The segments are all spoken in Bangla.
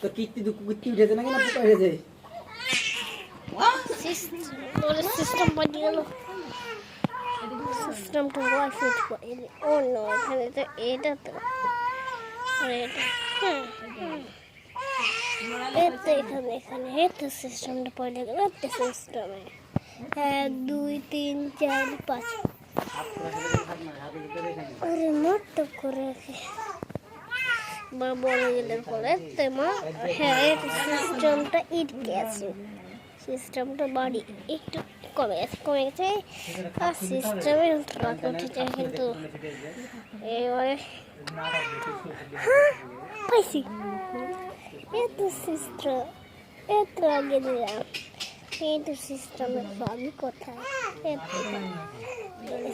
তো কীর্তি দুঃখ উঠেছে নাকি না উঠেছে ও নো এখানে তো এটা তো এটা হ্যাঁ এই তো এখানে এখানে এই তো সিস্টেমটা পড়ে গেল এই তো সিস্টেমে এক, দুই, তিন, চার, পাঁচ। আরে মত করে বা বলে গেলের পরে তো মা হ্যাঁ এই বাড়ি একটু কমে গেছে গেছে। আর সিস্টেমের বাকি কিন্তু। এবারে হ্যাঁ পাইছি। এত সিস্টেম এত আগে দিলাম এত সিস্টেমের সবই কোথায় এত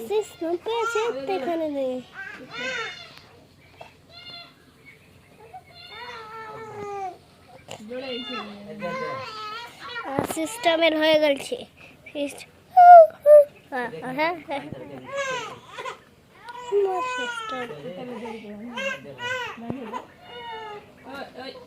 সিস্টেম পেয়েছে এত এখানে সিস্টেমের হয়ে গেছে হ্যাঁ সিস্টেম